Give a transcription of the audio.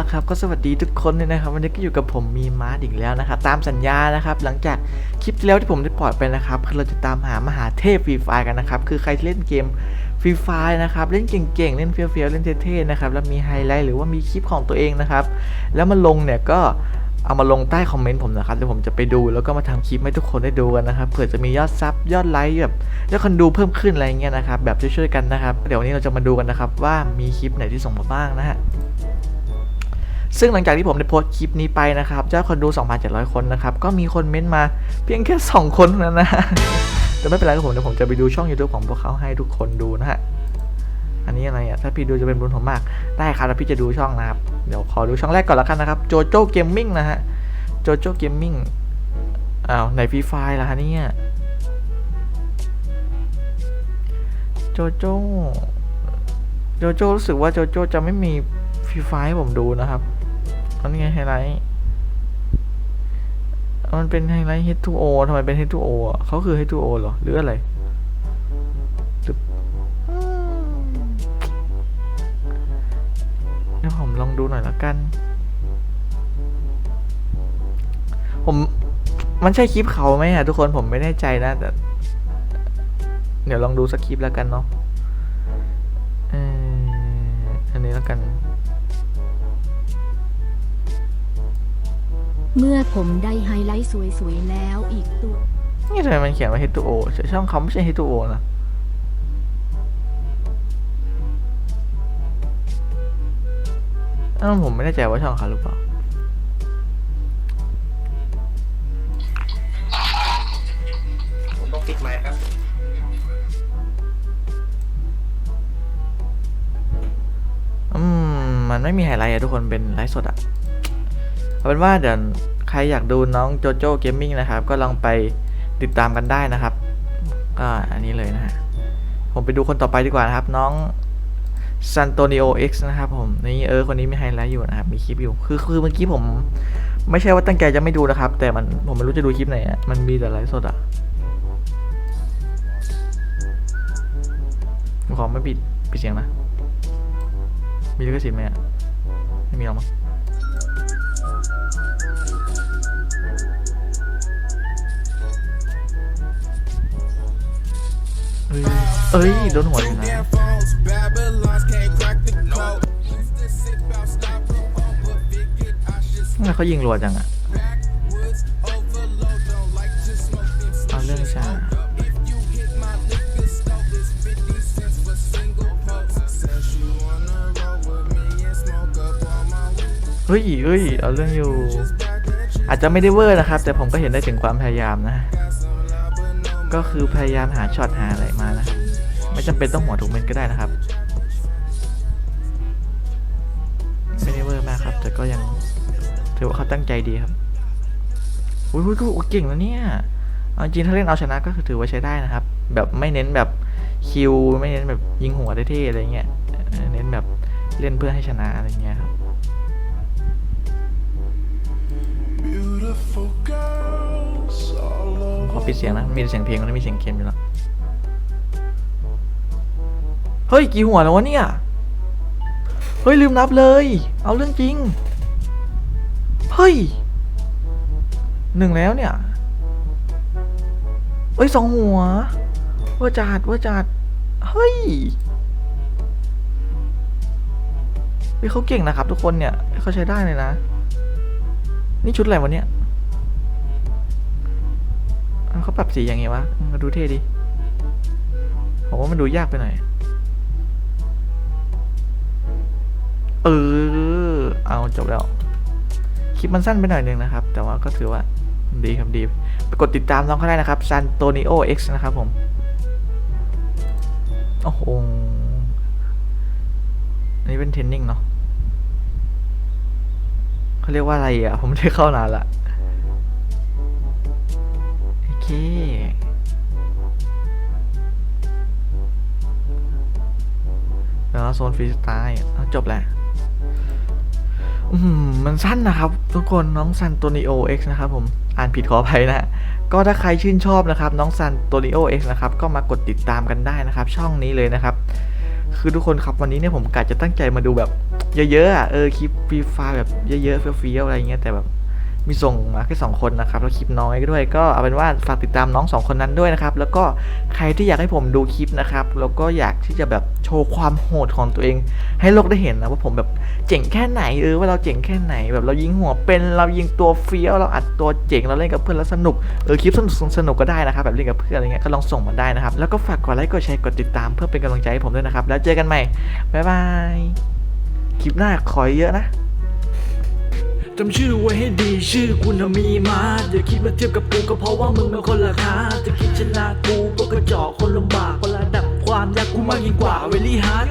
ละครับก็สวัสดีทุกคนเลยนะครับวันนี้ก็อยู่กับผมมีมาร์ทอีกแล้วนะครับตามสัญญานะครับหลังจากคลิปที่แล้วที่ผมได้ปล่อยไปนะครับคือเราจะตามหามหาเทพฟรีไฟกันนะครับคือใครที่เล่นเกมฟรีไฟนะครับเล่นเก่งๆเล่นเฟี้ยวๆเล่นเท่ๆนะครับแล้วมีไฮไลท์หรือว่ามีคลิปของตัวเองนะครับแล้วมาลงเนี่ยก็เอามาลงใต้คอมเมนต์ผมนะครับเดี๋ยวผมจะไปดูแล้วก็มาทำคลิปให้ทุกคนได้ดูกันนะครับเผื่อจะมียอดซับยอดไลค์แบบยอดคนดูเพิ่มขึ้นอะไรเงี้ยนะครับแบบช่วยๆกันนะครับ เดี๋ยววันนี้เราจะมาดูกันนะครับว่ามีคลิปไหนที่ส่งมาบ้างนะฮะ ซึ่งหลังจากที่ผมได้โพสต์คลิปนี้ไปนะครับยอดคนดู 2,700 คนนะครับ ก็มีคนเม้นต์มาเพียงแค่ 2 คนเท่านั้นนะ แต่ไม่เป็นไรครับผมเดี๋ยวผมจะไปดูช่อง YouTube ของพวกเขาให้ทุกคนดูนะฮะ อันนี้อะไรอะ ถ้าพี่ดูจะเป็นบุญผมมาก ได้ครับแล้วพี่จะดูช่องนะครับ เดี๋ยวขอดูช่องแรกก่อนละกันนะครับ โจโจ้เกมมิ่งนะฮะ โจโจ้เกมมิ่ง อ้าวไหนฟรีไฟล่ะฮะเนี่ยโจโจ้โจโจ้รู้สึกว่าโจโจ้จะไม่มีฟรีไฟให้ผมดูนะครับ อันนี้ไงไฮไลท์มันเป็นไฮไลท์ H2O ทำไมเป็น H2O อะเขาคือ H2O เหรอ หรืออะไรเดี๋ยวผมลองดูหน่อยละกัน ผม มันใช่คลิปเขาไหมอะทุกคนผมไม่แน่ใจนะแต่ เดี๋ยวลองดูสคริปต์แล้วกันเนาะ เมื่อผมได้ไฮไลท์สวยๆแล้วอีกตัว นี่ทำไมมันเขียนว่า H2O แต่ช่องเขาไม่ใช่ H2O นะอ้าวผมไม่แน่ใจว่าช่องเขาหรือเปล่า ผมต้องปิดไมค์ครับอืม มันไม่มีไฮไลท์อะทุกคนเป็นไลฟ์สดอะ เอาเป็นว่าเดี๋ยวใครอยากดูน้องโจโจ้เกมมิ่งนะครับ ก็ลองไปติดตามกันได้นะครับก็อันนี้เลยนะฮะผมไปดูคนต่อไปดีกว่านะครับ น้องซันโตนิโอ X นะครับผมนี่เออคนนี้มีไฮไลท์อยู่นะครับ มีคลิปอยู่คือคือเมื่อกี้ผม ไม่ใช่ว่าตั้งใจจะไม่ดูนะครับ แต่มันผมไม่รู้จะดูคลิปไหนอะมันมีแต่ไลฟ์สดอะผมขอไม่ปิดปิดเสียงนะ มีลิขสิทธิ์ไหมอะไม่มีหรอกมั้ง เอ้ย โดนหัวอยู่นะทำไมเขายิงรัวจังอะเอาเรื่องชาเฮ้ยเฮ้ย เอาเรื่องอยู่ อาจจะไม่ได้เวอร์นะครับ แต่ผมก็เห็นได้ถึงความพยายามนะ ก็คือพยายามหาช็อตหาอะไรมานะ ไม่จำเป็นต้องหัวถูกเม็ดก็ได้นะครับไม่ได้เวอร์มากครับ แต่ก็ยังถือว่าเขาตั้งใจดีครับอุ้ยอุ้ยอุ้ยเก่งแล้วเนี่ยเอาจริงถ้าเล่นเอาชนะก็คือถือว่าใช้ได้นะครับ แบบไม่เน้นแบบคิวไม่เน้นแบบยิงหัวเท่ๆอะไรเงี้ยเออเน้นแบบเล่นเพื่อให้ชนะอะไรเงี้ยครับ Beautiful girls all ขอ over. ปิดเสียงนะมีแต่เสียงเพลงมันไม่มีเสียงเกมอยู่แล้ว เฮ้ย กี่หัวแล้ววะเนี่ย เฮ้ย ลืมนับเลย เอาเรื่องจริง เฮ้ยหนึ่งแล้วเนี่ย เฮ้ยสองหัว ว่าจัดว่าจัด เฮ้ยเฮ้ยเขาเก่งนะครับทุกคนเนี่ยเขาใช้ได้เลยนะ นี่ชุดอะไรวะเนี่ยเขาปรับสีอย่างไงวะ มาดูเท่ดีผมว่ามันดูยากไปหน่อย เออ เอาจบแล้ว คลิปมันสั้นไปหน่อยนึงนะครับ แต่ว่าก็ถือว่าดีครับดีไปกดติดตามน้องเขาได้นะครับ Santonio X นะครับผม โอ้โห อันนี้เป็นเทรนนิ่งเนาะเขาเรียกว่าอะไรอะ ผมไม่ได้เข้านานละโอเคแล้วโซนฟรีสไตล์เอาจบแล้ว มันสั้นนะครับ ทุกคนน้องซันโตนิโอ X นะครับผมอ่านผิดขออภัยนะก็ถ้าใครชื่นชอบนะครับ น้องซันโตนิโอ X นะครับก็มากดติดตามกันได้นะครับ ช่องนี้เลยนะครับ คือทุกคนครับวันนี้เนี่ยผมกะจะตั้งใจมาดูแบบ เยอะๆอะเออคลิปฟรีไฟแบบเยอะๆเฟี้ยวๆอะไรเงี้ยแต่แบบ มีส่งมาแค่สองคนนะครับแล้วคลิปน้อยด้วยก็เอาเป็นว่าฝากติดตามน้องสองคนนั้นด้วยนะครับแล้วก็ใครที่อยากให้ผมดูคลิปนะครับแล้วก็อยากที่จะแบบโชว์ความโหดของตัวเอง ให้โลกได้เห็นนะว่าผมแบบเจ๋งแค่ไหนเออว่าเราเจ๋งแค่ไหน แบบเรายิงหัวเป็นเรายิงตัวเฟี้ยวเราอัดตัวเจ๋งเราเล่นกับเพื่อนแล้วสนุกเออคลิปสนุกสนุกก็ได้นะครับแบบเล่นกับเพื่อนอะไรเงี้ยก็ลองส่งมาได้นะครับแล้วก็ฝากกดไลค์กดแชร์กดติดตามเพื่อเป็นกำลังใจให้ผมด้วยนะครับแล้วเจอกันใหม่บ๊ายบายคลิปหน้าขอเยอะนะ จำชื่อไว้ให้ดีชื่อกูน่ะมีมาอย่าคิดมาเทียบกับกูก็เพราะว่ามึงเป็นคนละคาจะคิดชนะกูก็กระจอกคนลำบากเวละดับความยากกูมากยิ่งกว่าเวลี่ฮาร์ด